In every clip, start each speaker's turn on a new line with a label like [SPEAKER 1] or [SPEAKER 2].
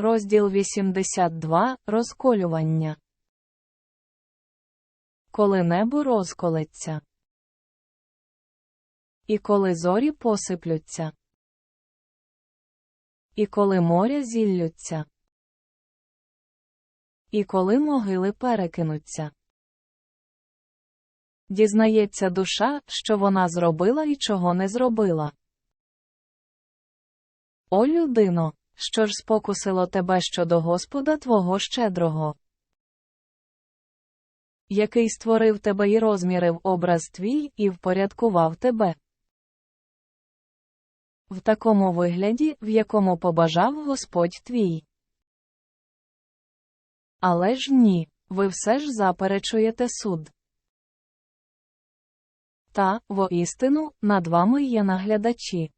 [SPEAKER 1] Розділ 82 Розколювання. Коли небо розколеться. І коли зорі посиплються. І коли моря зіллються. І коли могили перекинуться. Дізнається душа, що вона зробила і чого не зробила. О людино, що ж спокусило тебе щодо Господа твого щедрого, який створив тебе і розмірив образ твій і впорядкував тебе. В такому вигляді, в якому побажав Господь твій. Але ж ні, ви все ж заперечуєте суд. Та, воістину, над вами є наглядачі.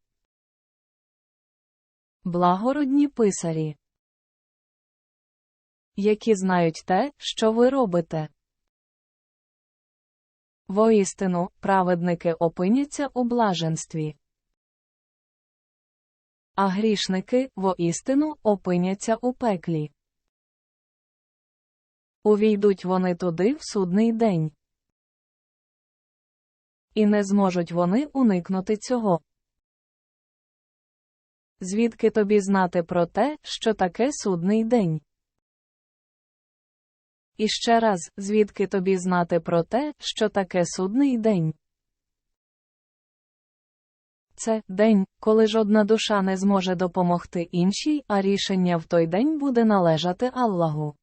[SPEAKER 1] Благородні писарі, які знають те, що ви робите. Воістину, праведники опиняться у блаженстві. А грішники, воістину, опиняться у пеклі. Увійдуть вони туди в судний день. І не зможуть вони уникнути цього. Звідки тобі знати про те, що таке судний день? І ще раз, звідки тобі знати про те, що таке судний день? Це день, коли жодна душа не зможе допомогти іншій, а рішення в той день буде належати Аллаху.